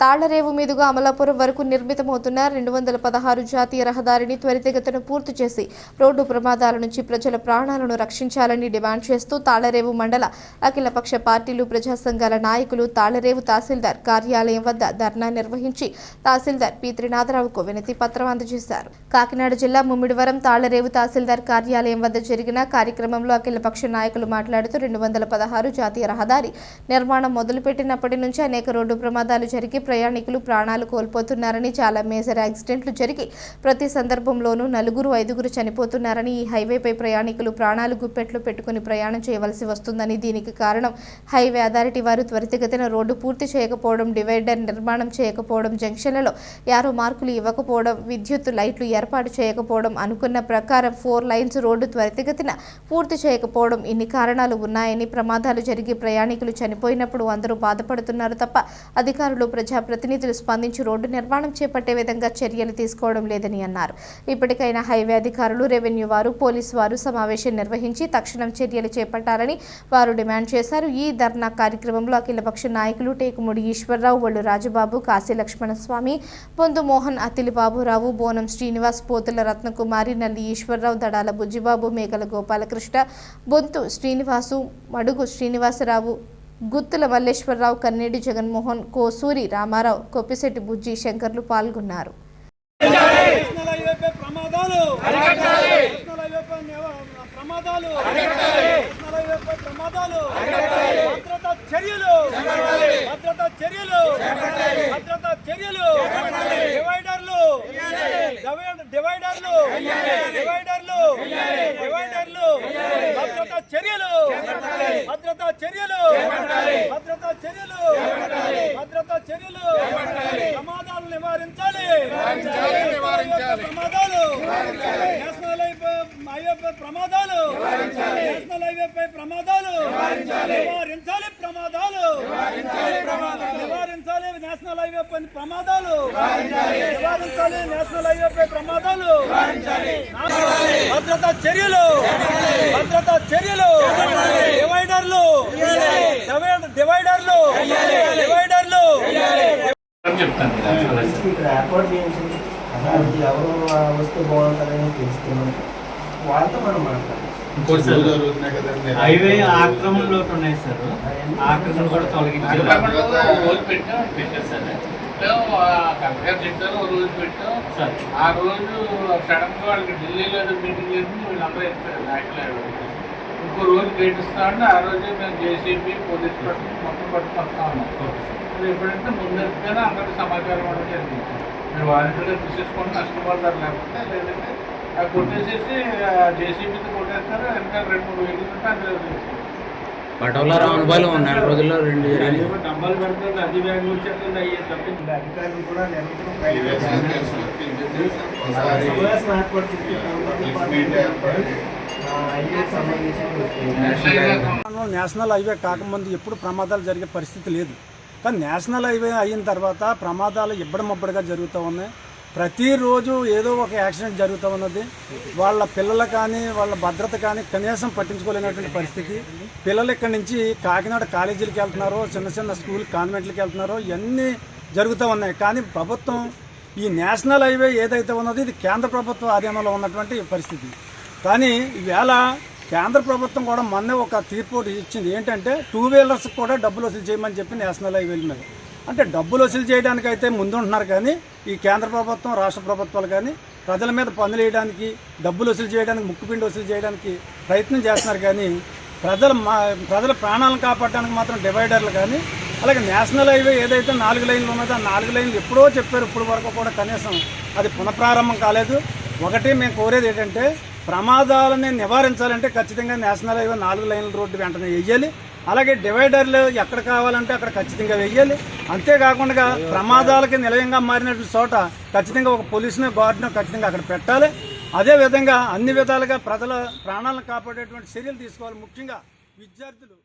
తాళ్ళరేవు మీదుగా అమలాపురం వరకు నిర్మితమవుతున్న రెండు వందల పదహారు జాతీయ రహదారిని త్వరితగతిన పూర్తి చేసి రోడ్డు ప్రమాదాల నుంచి ప్రజల ప్రాణాలను రక్షించాలని డిమాండ్ చేస్తూ తాళ్ళరేవు మండల అఖిలపక్ష పార్టీలు ప్రజా సంఘాల నాయకులు తాళ్ళరేవు తహసీల్దార్ కార్యాలయం వద్ద ధర్నా నిర్వహించి తహసీల్దార్ పి. త్రినాథరావుకు వినతి పత్రం అందజేశారు. కాకినాడ జిల్లా ముమ్మిడివరం తాళ్ళరేవు తహసీల్దార్ కార్యాలయం వద్ద జరిగిన కార్యక్రమంలో అఖిలపక్ష నాయకులు మాట్లాడుతూ రెండు వందల పదహారు జాతీయ రహదారి నిర్మాణం మొదలుపెట్టినప్పటి నుంచి అనేక రోడ్డు ప్రమాదాలు జరిగి ప్రయాణికులు ప్రాణాలు కోల్పోతున్నారని చాలా మేజర్ యాక్సిడెంట్లు జరిగి ప్రతి సందర్భంలోనూ నలుగురు ఐదుగురు చనిపోతున్నారని ఈ హైవేపై ప్రయాణికులు ప్రాణాలు గుప్పెట్లు పెట్టుకుని ప్రయాణం చేయవలసి వస్తుందని దీనికి కారణం హైవే అథారిటీ వారు. త్వరితగతిన రోడ్డు పూర్తి చేయకపోవడం డివైడర్ నిర్మాణం చేయకపోవడం జంక్షన్లలో యారో మార్కులు ఇవ్వకపోవడం విద్యుత్ లైట్లు ఏర్పాటు చేయకపోవడం అనుకున్న ప్రకారం ఫోర్ లైన్స్ రోడ్డు త్వరితగతిన పూర్తి చేయకపోవడం ఇన్ని కారణాలు ఉన్నాయని ప్రమాదాలు జరిగి ప్రయాణికులు చనిపోయినప్పుడు అందరూ బాధపడుతున్నారు తప్ప అధికారులు ప్రజాప్రతినిధులు స్పందించి రోడ్డు నిర్మాణం చేపట్టే విధంగా చర్యలు తీసుకోవడం లేదని అన్నారు. ఇప్పటికైనా హైవే అధికారులు రెవెన్యూ వారు పోలీసు వారు సమావేశం నిర్వహించి తక్షణం చర్యలు చేపట్టాలని వారు డిమాండ్ చేశారు. ఈ ధర్నా కార్యక్రమంలో అఖిలపక్ష నాయకులు టేకుముడి ఈశ్వరరావు ఒళ్ళు రాజుబాబు కాశీ లక్ష్మణస్వామి పొందు మోహన్ అతిలి బాబురావు బోనం శ్రీనివాస్ పోతుల రత్నకుమారి నల్లి ఈశ్వరరావు దడాల బుజ్జిబాబు మేకల గోపాలకృష్ణ బొంతు శ్రీనివాసు మడుగు శ్రీనివాసరావు గుత్తుల మల్లేశ్వరరావు కన్నెడి జగన్మోహన్ కోసూరి రామారావు కొప్పిశెట్టి బుజ్జి శంకర్లు పాల్గొన్నారు. ప్రమాదాలు ప్రమాదాలు ప్రమాదాలు చర్యలు చర్యలు చర్యలు డివైడర్లు డివైడర్లు డివైడర్లు డివైడర్లు భద్రతా చర్యలు భద్రతా చర్యలు! భద్రతా చర్యలు. భద్రతా చర్యలు. ప్రమాదాలు నివారించాలి. ప్రమాదాలు. నేషనల్ హైవే ప్రమాదాలు. నేషనల్ హైవేపై ప్రమాదాలు. నివారించాలి. ప్రమాదాలు. నివారించాలి నేషనల్ హైవేపై ప్రమాదాలు. నివారించాలి. నేషనల్ హైవేపై ప్రమాదాలు. భద్రతా చర్యలు. భద్రతా చర్యలు డివైడర్లు డివైడర్- డివైడర్లు డివైడర్లు చెప్తాను ఇక్కడ ఏర్పాటు చేయించింది అది ఎవరు వస్తే బాగుంటుందని తెలుస్తున్నాం వాళ్ళతో మనం మాట్లాడాలి హైవే ఆక్రమణలో ఉన్నాయి సార్. ఆక్రమణ కూడా తొలగించారు. రోజు చెప్పారు పెట్టాం ఆ రోజు సడన్గా వాళ్ళకి ఢిల్లీలో మీటింగ్ చేసి వీళ్ళందరూ ఇంకో రోజు ఇస్తా ఉంటే ఆ రోజే మేము జేసీబీ పోలీస్ పట్టు మొత్తం పట్టుకొస్తా ఉన్నాం అది ఎప్పుడంటే ముందు ఎత్తుకైనా అందరికి సమాచారం ఇవ్వడం జరిగింది. మీరు వాలంటీర్గా తీసేసుకోండి నష్టపోతారు లేకపోతే లేదంటే అది కొట్టేసేసి జేసీబీతో కొట్టేస్తారు. ఇంకా రెండు మూడు అందులో వదిలేస్తారు. పటోలా రావులపాలెం నెల రోజుల్లో రెండు డబ్బాలు పెడుతుంది అతి వేగం వచ్చేస్తుంది. అయ్యే తప్పింది. అధికారులు కూడా నిరంతరం నేషనల్ హైవే కాకముందు ఎప్పుడు ప్రమాదాలు జరిగే పరిస్థితి లేదు. కానీ నేషనల్ హైవే అయిన తర్వాత ప్రమాదాలు ఇబ్బడమబ్బడిగా జరుగుతూ ఉన్నాయి. ప్రతిరోజు ఏదో ఒక యాక్సిడెంట్ జరుగుతూ ఉన్నది. వాళ్ళ పిల్లలు కానీ వాళ్ళ భద్రత కానీ కనీసం పట్టించుకోలేనటువంటి పరిస్థితి. పిల్లలు ఇక్కడి నుంచి కాకినాడ కాలేజీలకు వెళ్తున్నారు చిన్న చిన్న స్కూల్ కాన్వెంట్లకు వెళ్తున్నారు ఇవన్నీ జరుగుతూ ఉన్నాయి. కానీ ప్రభుత్వం ఈ నేషనల్ హైవే ఏదైతే ఉన్నదో ఇది కేంద్ర ప్రభుత్వ ఆధీనంలో ఉన్నటువంటి పరిస్థితి. కానీ ఈవేళ కేంద్ర ప్రభుత్వం కూడా మొన్నే ఒక తీర్పు ఇచ్చింది. ఏంటంటే టూ వీలర్స్ కూడా డబ్బులు వసూలు చేయమని చెప్పి నేషనల్ హైవేల మీద. అంటే డబ్బులు వసూలు చేయడానికి అయితే ముందుంటున్నారు కానీ ఈ కేంద్ర ప్రభుత్వం రాష్ట్ర ప్రభుత్వాలు కానీ ప్రజల మీద పనులు వేయడానికి డబ్బులు వసూలు చేయడానికి ముక్కుపిండి వసూలు చేయడానికి ప్రయత్నం చేస్తున్నారు కానీ ప్రజల మా ప్రజల ప్రాణాలను కాపాడడానికి మాత్రం డివైడర్లు కానీ అలాగే నేషనల్ హైవే ఏదైతే నాలుగు లైన్లు ఉన్నదో ఆ నాలుగు లైన్లు ఎప్పుడో చెప్పారు. ఇప్పుడు వరకు కూడా కనీసం అది పునఃప్రారంభం కాలేదు. ఒకటి మేము కోరేది ఏంటంటే ప్రమాదాలని నివారించాలంటే ఖచ్చితంగా నేషనల్ హైవే నాలుగు లైన్ల రోడ్డు వెంటనే వేయాలి అలాగే డివైడర్లు ఎక్కడ కావాలంటే అక్కడ ఖచ్చితంగా వెయ్యాలి. అంతేకాకుండా ప్రమాదాలకి నిలయంగా మారినటువంటి చోట ఖచ్చితంగా ఒక పోలీసును గార్డును ఖచ్చితంగా అక్కడ పెట్టాలి. అదే విధంగా అన్ని విధాలుగా ప్రజల ప్రాణాలను కాపాడేటువంటి చర్యలు తీసుకోవాలి. ముఖ్యంగా విద్యార్థులు.